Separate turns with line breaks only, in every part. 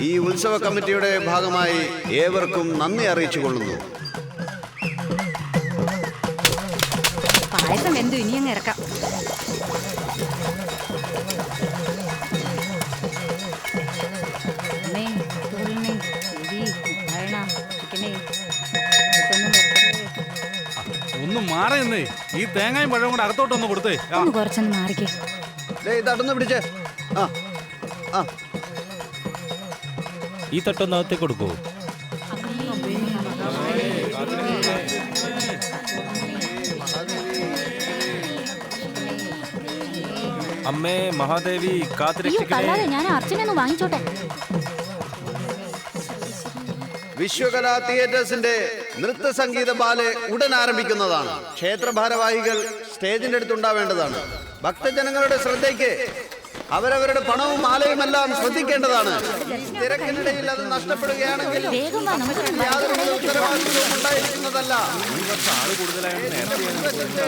ഈ ഉത്സവ കമ്മിറ്റിയുടെ ഭാഗമായി ഏവർക്കും നന്ദി അറിയിച്ചു കൊള്ളുന്നു
പായസം എന്തു? ഇനി അങ്ങ് ഇറക്കാം.
ഒന്ന് മാറി ഈ തേങ്ങയും പഴവും കൂടെ അകത്തോട്ടൊന്ന് കൊടുത്തേ.
ഒന്ന് കുറച്ചൊന്ന് മാറിക്കേ.
ഇതൊന്ന് ഈ പിടിച്ചേ. ആ ആ.
ഈ തട്ടൊന്ന് അകത്തേക്ക് കൊടുക്കൂ. അമ്മേ മഹാദേവി
അയ്യോ ഞാൻ അർച്ചനൊന്ന് വാങ്ങിച്ചോട്ടെ.
വിശ്വകലാ തിയേറ്റേഴ്സിന്റെ നൃത്ത സംഗീത ബാലെ ഉടൻ ആരംഭിക്കുന്നതാണ്. ക്ഷേത്ര ഭാരവാഹികൾ സ്റ്റേജിന്റെ അടുത്തുണ്ടാവേണ്ടതാണ് ഭക്തജനങ്ങളുടെ ശ്രദ്ധയ്ക്ക് അവരവരുടെ പണവും മാലയും എല്ലാം ശ്രദ്ധിക്കേണ്ടതാണ്. ഈ തിരക്കിനിടയിൽ അത് നഷ്ടപ്പെടുകയാണെങ്കിൽ യാതൊരു ഉത്തരവാദിത്വവും ഉണ്ടായിരിക്കുന്നതല്ല.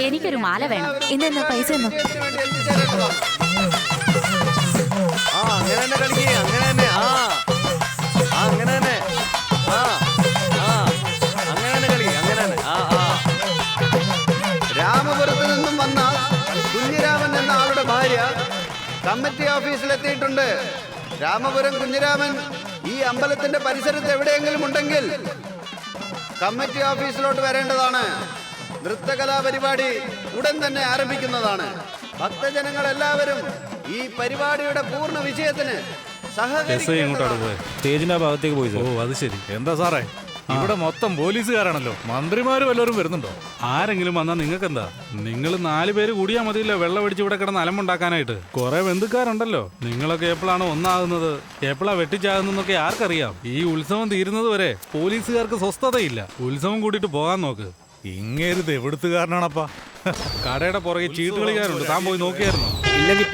എനിക്കൊരു മാല വേണം.
ഇന്ന് പൈസ.
ആ അങ്ങനെ തന്നെ അങ്ങനെ
കമ്മിറ്റി ഓഫീസിലെത്തിയിട്ടുണ്ട്. രാമപുരം കുഞ്ഞിരാമൻ ഈ അമ്പലത്തിന്റെ പരിസരത്ത് എവിടെയെങ്കിലും ഉണ്ടെങ്കിൽ കമ്മിറ്റി ഓഫീസിലോട്ട് വരേണ്ടതാണ്. നൃത്തകലാ പരിപാടി ഉടൻ തന്നെ ആരംഭിക്കുന്നതാണ്. ഭക്തജനങ്ങൾ എല്ലാവരും ഈ പരിപാടിയുടെ പൂർണ വിജയത്തിന്
സ്റ്റേജിന്റെ ഭാഗത്തേക്ക് പോയി
ഓ അത് ശരി. എന്താ സാറേ? ഇവിടെ മൊത്തം പോലീസുകാരാണല്ലോ. മന്ത്രിമാര് വല്ലവരും വരുന്നുണ്ടോ? ആരെങ്കിലും വന്നാ നിങ്ങൾക്ക് എന്താ നിങ്ങൾ നാല് പേര് കൂടിയാ മതിയല്ലോ വെള്ളം അടിച്ച് ഇവിടെ കിടന്ന് അലമ്പുണ്ടാക്കാനായിട്ട്. കുറെ ബന്ധുക്കാരുണ്ടല്ലോ. നിങ്ങളൊക്കെ എപ്പോഴാണ് ഒന്നാകുന്നത്? എപ്പോഴാ വെട്ടിച്ചാകുന്നൊക്കെ ആർക്കറിയാം. ഈ ഉത്സവം തീരുന്നത് വരെ പോലീസുകാർക്ക് സ്വസ്ഥതയില്ല. ഉത്സവം കൂടിയിട്ട് പോകാൻ നോക്ക്. ഇങ്ങേരുത് എവിടുത്തുകാരനാണപ്പാ? കടയുടെ പുറകെ ചീട്ടുകളിക്കാരുണ്ട്. താൻ പോയി നോക്കിയായിരുന്നു.
ഇല്ലെങ്കിൽ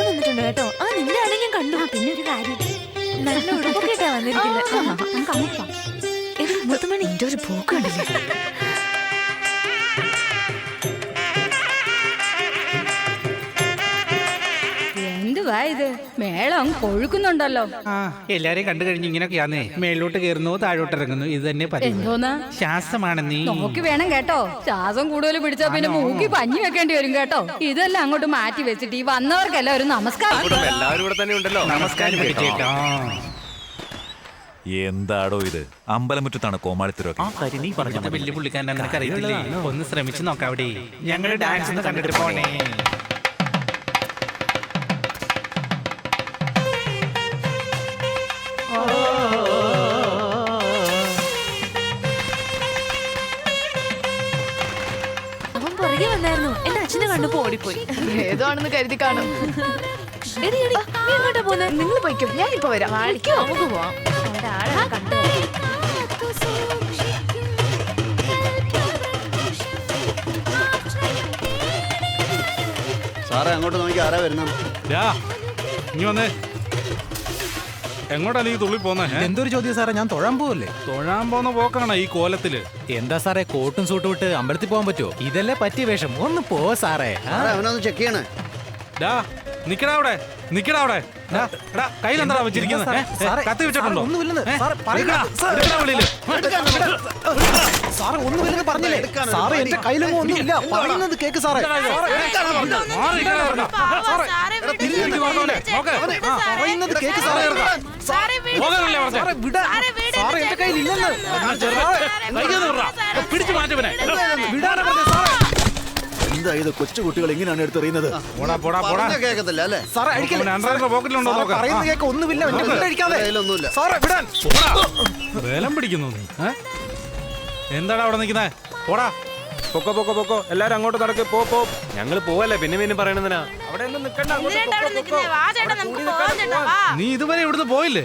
ആൾ വന്നിട്ടുണ്ട് കേട്ടോ. ആ നിന്റെ ആളെ ഞാൻ കണ്ടു.
പിന്നെ ഒരു കാര്യം.
നല്ല ഉടുപ്പൊക്കെ വന്നിരിക്കുന്നത്. മുത്തുമണി ഇന്റെ ഒരു പോക്ക് കണ്ടില്ലേ?
മേളം കൊഴുക്കുന്നുണ്ടല്ലോ.
ആ എല്ലാരെയും കണ്ടു കഴിഞ്ഞ് ഇങ്ങനെയൊക്കെയാന്നേ. മേളിലോട്ട് കയറുന്നു താഴോട്ട് ഇറങ്ങുന്നു. ഇത് തന്നെ പതിവ്.
എന്തോന്നാ?
ശ്വാസമാണ് നീ
നോക്കി വേണം കേട്ടോ. ശ്വാസം കൂടുതൽ പിടിച്ചാ പിന്നെ മൂക്കി പഞ്ഞി വെക്കേണ്ടി വരും കേട്ടോ. ഇതെല്ലാം അങ്ങോട്ട് മാറ്റി വെച്ചിട്ട് ഈ വന്നവർക്കെല്ലാം ഒരു നമസ്കാരം.
എല്ലാവരും ഇവിടെ തന്നെ ഉണ്ടല്ലോ.
നമസ്കാരം പിടിച്ചേട്ടോ
എന്താടോ ഇത്? അമ്പലമുറ്റത്താണ് കോമാളിത്തരൊക്കെ.
വലിയ പുള്ളിക്കാരനെ. നിനക്ക് അറിയത്തില്ലേ ഒന്ന് ശ്രമിച്ചു നോക്കാം അവിടെ. ഞങ്ങളുടെ ഡാൻസ് ഒന്ന് കണ്ടിട്ട് പോണേ.
പുറകെ വന്നായിരുന്നു. എന്റെ അച്ഛനെ കണ്ടപ്പോ ഓടിപ്പോയി.
ഏതോ ആണെന്ന് കരുതി കാണും.
എടി എടി നീ എങ്ങോട്ടാ പോന്നെ?
നിങ്ങൾ പോയിക്കോ. ഞാൻ ഇപ്പൊ വരാം.
വാഴിക്കോ നമുക്ക് പോവാം. കണ്ടോ.
സാറേ അങ്ങോട്ട് നോക്കി ആരാ വരുന്നത്?
ഇനി ഇങ്ങ് വന്നേ. എങ്ങോട്ടാ നീ തുള്ളി പോന്നെ
എന്തൊരു ചോദ്യം സാറേ ഞാൻ തൊഴാൻ പോവല്ലേ
തൊഴാൻ പോന്ന പോക്കാണ് ഈ കോലത്തിൽ
എന്താ സാറേ കോട്ടും സൂട്ടും ഇട്ട് അമ്പലത്തിൽ പോകാൻ പറ്റുമോ ഇതല്ലേ പറ്റിയ വേഷം ഒന്ന് പോ സാറേ
അവനൊന്ന് ചെക്ക് ചെയ്യണേ
ഡാ നിക്കടാ അവിടെ നിക്കടാ കയ്യിലെന്താ വെച്ചിരിക്കുന്നത് കത്തി വെച്ചിട്ടുണ്ടോ
സാറേ, ഒന്നുമില്ലെന്ന്. പറഞ്ഞില്ലേ സാറേ എന്റെ കയ്യിലൊന്നും ഒന്നുമില്ല പറയുന്നത് കേക്ക് സാറേ സാറേ
പിടിച്ച് മാറ്റുവനെ
വിടാനാ സാറേ.
എന്താ ഇത് കൊച്ചു കുട്ടികൾ എങ്ങനെയാണ് എടുത്തെറിയുന്നത്?
പോടാ പോടാ പോടാ
പറഞ്ഞ കേൾക്കത്തില്ല അല്ലേ?
സാറേ കേക്ക് ഒന്നുമില്ല. എന്റെ വീടഴിക്കാതെ
കയ്യിലൊന്നുമില്ല.
സാറേ വിടാൻ.
വേലം പിടിക്കുന്നു. നീ എന്താടാ അവിടെ നിൽക്കുന്നേ? പോടാ.
പൊക്കോ പൊക്കോ പൊക്കോ. എല്ലാരും അങ്ങോട്ട് നടക്ക്. പോ പോ. ഞങ്ങൾ പോവല്ലേ? പിന്നെ പിന്നെ പറയണെന്തിനാ? അവിടെ ഒന്നും നിക്കണ്ട. അങ്ങോട്ട് പൊക്കോ, പൊക്കോ. അവിടെ കൂടി നിൽക്കാതെ പോവാം.
നീ ഇതുവരെ ഇവിടുന്ന് പോയില്ലേ?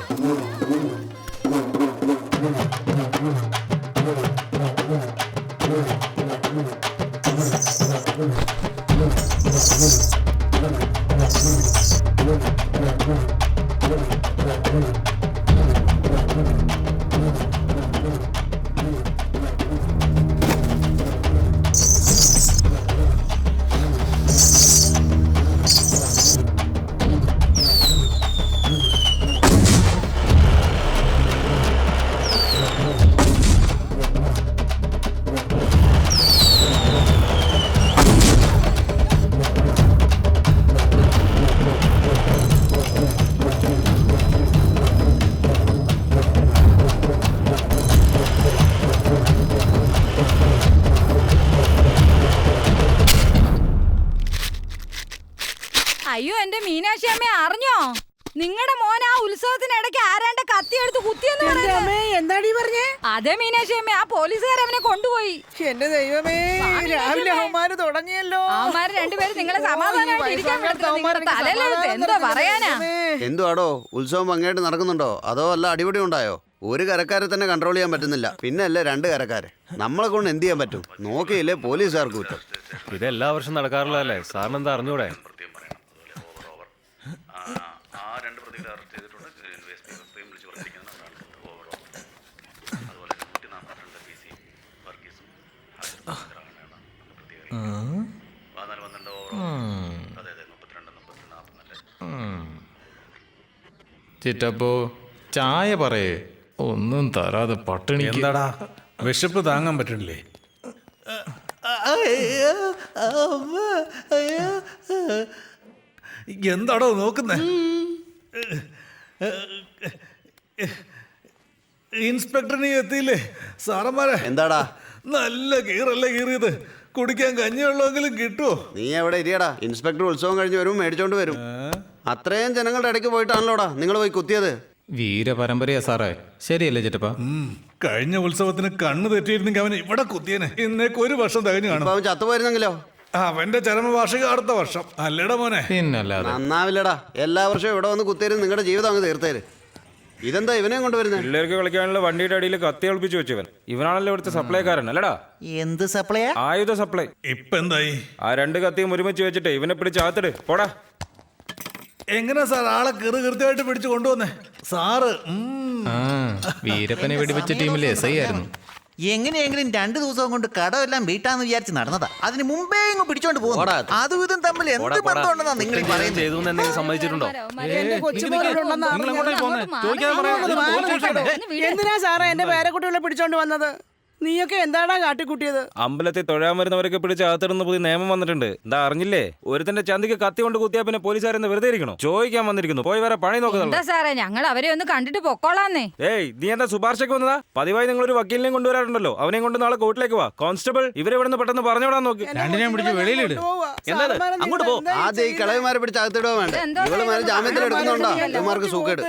ഉത്സവത്തിനിടയ്ക്ക് ആരാണ്ട് കത്തിയെടുത്ത് കുത്തിയെന്ന് പറയുന്നത്?
എന്താടി പറഞ്ഞേ?
അതെ മീനാക്ഷി അമ്മ ആ പോലീസുകാർ അവനെ കൊണ്ടുപോയി.
എന്റെ ദൈവമേ രാവിലെ അവന്മാര് തുടങ്ങിയല്ലോ.
അവന്മാര് രണ്ടുപേരും നിങ്ങളെ സമാധാനമായിട്ട് എന്തോ പറയാനാ.
എന്തുവാടോ ഉത്സവം ഭംഗിയായിട്ട് നടക്കുന്നുണ്ടോ? അതോ അല്ല അടിപൊളി ഉണ്ടായോ? ഒരു കരക്കാരെ തന്നെ കൺട്രോൾ ചെയ്യാൻ പറ്റുന്നില്ല. പിന്നെ അല്ലേ രണ്ട് കരക്കാരെ. നമ്മളെ കൊണ്ട് എന്ത് ചെയ്യാൻ പറ്റും? നോക്കിയില്ലേ പോലീസുകാർക്ക് കുറ്റം.
ഇത് എല്ലാ വർഷം നടക്കാറുള്ളതല്ലേ അറിഞ്ഞൂടെ
ചിറ്റപ്പോ ചായ പറയേ. ഒന്നും തരാതെ പട്ടിണി
എന്താടാ? വിശപ്പ് താങ്ങാൻ പറ്റണില്ലേ? എന്താടോ നോക്കുന്നേ? ഇൻസ്പെക്ടർ നീ എത്തിയില്ലേ? സാറന്മാരെ?
എന്താടാ?
നല്ല കീറല്ലേ കീറിയത്. കുടിക്കാൻ കഞ്ഞിവെള്ളമെങ്കിലും കിട്ടുമോ
നീ എവിടെ ഇരിയടാ? ഇൻസ്പെക്ടർ ഉത്സവം കഴിഞ്ഞ് വരും മേടിച്ചോണ്ട് വരും. അത്രയും ജനങ്ങളുടെ ഇടയ്ക്ക് പോയിട്ടാണല്ലോടാ നിങ്ങൾ പോയി കുത്തിയത്.
വീരപരമ്പരയാ സാറേ. ശരിയല്ലേ ചിറ്റപ്പ?
കഴിഞ്ഞ ഉത്സവത്തിന് കണ്ണു തെറ്റിയിരുന്നെങ്കിൽ അവൻ ഇവിടെ കുത്തിയനെ. ഇന്നേക്ക് ഒരു വർഷം തികഞ്ഞു കാണും.
ഇപ്പൊ അവൻ ചത്തുപോയിരുന്നെങ്കിലോ?
അവന്റെ ചരമവാർഷികം അടുത്ത വർഷം. അല്ലേടാ മോനെ?
പിന്നല്ലാതെ.
നന്നാവില്ലടാ. എല്ലാ വർഷവും ഇവിടെ വന്ന് കുത്തിയരും നിങ്ങളുടെ ജീവിതം അങ്ങ് തീർത്തേര്. ഇതെന്താ ഇവനെ കൊണ്ടുവരുന്നത്
പിള്ളേർക്ക് കളിക്കാനുള്ള വണ്ടിയുടെ അടിയിൽ കത്തി ഒളിപ്പിച്ചു വെച്ചവൻ. ഇവനാണല്ലോ ഇവിടുത്തെ സപ്ലൈക്കാരൻ അല്ലടാ?
എന്ത് സപ്ലൈ?
ആയുധ സപ്ലൈ.
ഇപ്പൊ എന്തായി?
ആ രണ്ട് കത്തിയും ഒരുമിച്ച് വെച്ചിട്ട് ഇവനെ പിടിച്ച് ആത്തിട് പോടാ.
എങ്ങനെ സാർ ആളെ കീറ് കൃത്യമായിട്ട് പിടിച്ചു കൊണ്ടുവന്നേ? സാറ്
ആ വീരപ്പനെ വെടിവെച്ച ടീമിലെ എസ് ഐ ആയിരുന്നു.
എങ്ങനെയെങ്കിലും രണ്ടു ദിവസം കൊണ്ട് കടമെല്ലാം വീട്ടാന്ന് വിചാരിച്ച് നടന്നതാ. അതിന് മുമ്പേ ഇങ്ങ് പിടിച്ചോണ്ട് പോകും
പോടാ.
അതും. ഇതും തമ്മിൽ എന്ത് ബന്ധമുണ്ടെന്നാ നിങ്ങൾ ഈ പറയുന്നത്?
ചെയ്തു എന്തെങ്കിലും സമ്മതിച്ചിട്ടുണ്ടോ?
എന്റെ കൊച്ചുമോനുണ്ടെന്ന്
നിങ്ങൾ ചോദിക്കാതെ പോലീസ്?
എന്തിനാ സാറേ? എന്റെ പേരക്കുട്ടികളെ പിടിച്ചോണ്ട് വന്നത്? നീയൊക്കെ എന്താടാ കാട്ടിക്കൂട്ടിയത്?
അമ്പലത്തിൽ തൊഴാൻ വരുന്നവരൊക്കെ പിടിച്ച് അകത്തിടുന്ന പുതിയ നിയമം വന്നിട്ടുണ്ട്. എന്താ അറിഞ്ഞില്ലേ? ഒരുത്തന്റെ ചന്തിക്ക് കത്തി കൊണ്ട് കുത്തിയാ പിന്നെ പോലീസുകാരെന്ന് വെറുതെ ഇരിക്കണോ? ചോദിക്കാൻ വന്നിരിക്കുന്നു. പോയി വേറെ പണി
എന്താ സാറേ ഞങ്ങൾ അവരെ ഒന്ന് കണ്ടിട്ട് പൊക്കോളാന്നേ.
ഏയ് നീ എന്താ ശുപാർശക്ക് വന്നതാ? പതിവായി നിങ്ങൾ ഒരു വക്കീലിനെയും കൊണ്ടുവരാറുണ്ടല്ലോ അവനെയും കൊണ്ട് നാളെ കോർട്ടിലേക്ക് വാ. കോൺസ്റ്റബിൾ ഇവരെ ഇവിടുന്ന് പെട്ടെന്ന് പറഞ്ഞോടാൻ നോക്ക്.
രണ്ടിനെയും പിടിച്ച് വെളിയിലിട്.
എന്താ അങ്ങോട്ട് പോ.
ആദ്യം ഈ കളവിമാരെ പിടിച്ച് അകത്തിടുക വേണ്ട. ഇവൾ ജാമ്യത്തിൽ എടുക്കുന്നുണ്ടോ ഇവന്മാർക്ക് സൂക്കേട്.